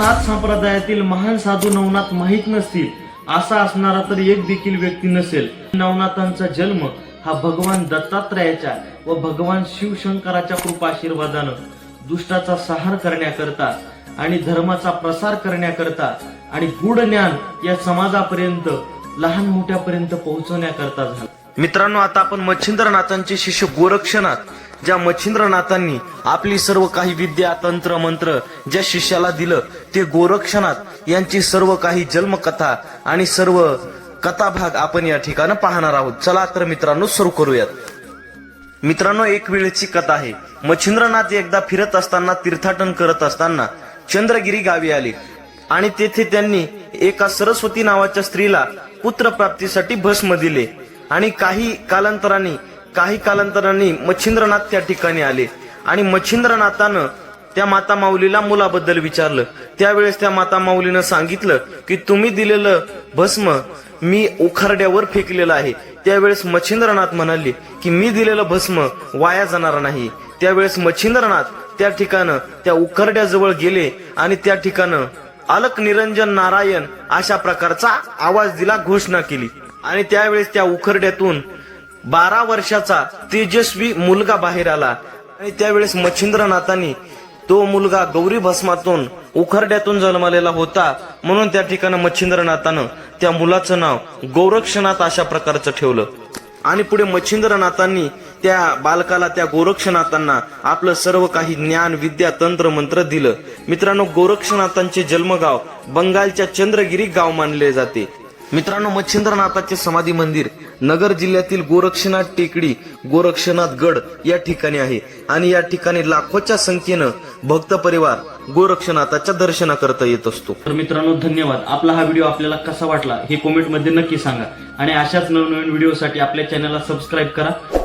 नाथ संप्रदायातील महान साधू नवनाथ माहीत नसतील असा असणारा तर एक देखील व्यक्ती नसेल. नवनाथांचा जन्म हा भगवान दत्तात्रयाच्या व भगवान शिवशंकराच्या कृपाशीर्वादानं दुष्टाचा सहार करण्याकरता आणि धर्माचा प्रसार करण्याकरता आणि गूढ ज्ञान या समाजापर्यंत लहान मोठ्यापर्यंत पोहोचवण्याकरता झाला. मित्रांनो आता आपण मच्छिंद्रनाथांचे शिष्य गोरक्षनाथ ज्या मच्छिंद्रनाथांनी आपली सर्व काही विद्या तंत्र मंत्र ज्या शिष्याला दिलं ते गोरक्षनाथ यांची सर्व काही जन्मकथा आणि सर्व कथाभाग आपण या ठिकाणी पाहणार आहोत. चला तर मित्रांनो सुरू करूयात. मित्रांनो एक वेळची कथा आहे. मच्छिंद्रनाथ एकदा फिरत असताना तीर्थाटन करत असताना चंद्रगिरी गावी आले आणि तेथे त्यांनी एका सरस्वती नावाच्या स्त्रीला पुत्रप्राप्तीसाठी भस्म दिले आणि काही कालांतराने काही कालांतराने मच्छिंद्रनाथ त्या ठिकाणी आले. आणि मच्छिंद्रनाथानं त्या माता माऊलीला मुलाबद्दल विचारलं. त्यावेळेस त्या माता माऊलीनं सांगितलं की तुम्ही दिलेलं भस्म मी उखारड्यावर फेकलेलं आहे. त्यावेळेस मच्छिंद्रनाथ म्हणाले की मी दिलेलं भस्म वाया जाणार नाही. त्यावेळेस मच्छिंद्रनाथ त्या ठिकाणं त्या उखरड्याजवळ गेले आणि त्या ठिकाणं अलक निरंजन नारायण अशा प्रकारचा आवाज दिला घोषणा केली. आणि त्यावेळेस त्या उखरड्यातून बारा वर्षाचा तेजस्वी मुलगा बाहेर आला. आणि त्यावेळेस मच्छिंद्रनाथांनी तो मुलगा गौरी भस्मातून उखरड्यातून जन्मलेला होता. म्हणून त्या ठिकाणी मच्छिंद्रनाथानं त्या मुलाचं नाव गोरक्षनाथ अशा प्रकारचं ठेवलं. आणि पुढे मच्छिंद्रनाथांनी त्या बालकाला त्या गोरक्षनाथांना आपलं सर्व काही ज्ञान विद्या तंत्र मंत्र दिलं. मित्रांनो गोरक्षनाथांचे जन्मगाव बंगालच्या चंद्रगिरी गाव मानले जाते. मित्रांनो मच्छिंद्रनाथाचे समाधी मंदिर नगर जिल्ह्यातील गोरक्षनाथ टेकडी गोरक्षनाथ गड या ठिकाणी आहे. आणि या ठिकाणी लाखोच्या संख्येनं भक्त परिवार गोरक्षनाथाच्या दर्शनाकरता येत असतो. तर मित्रांनो धन्यवाद. आपला हा व्हिडिओ आपल्याला कसा वाटला हे कॉमेंटमध्ये नक्की सांगा. आणि अशाच नवनवीन व्हिडिओसाठी आपल्या चॅनलला सबस्क्राईब करा.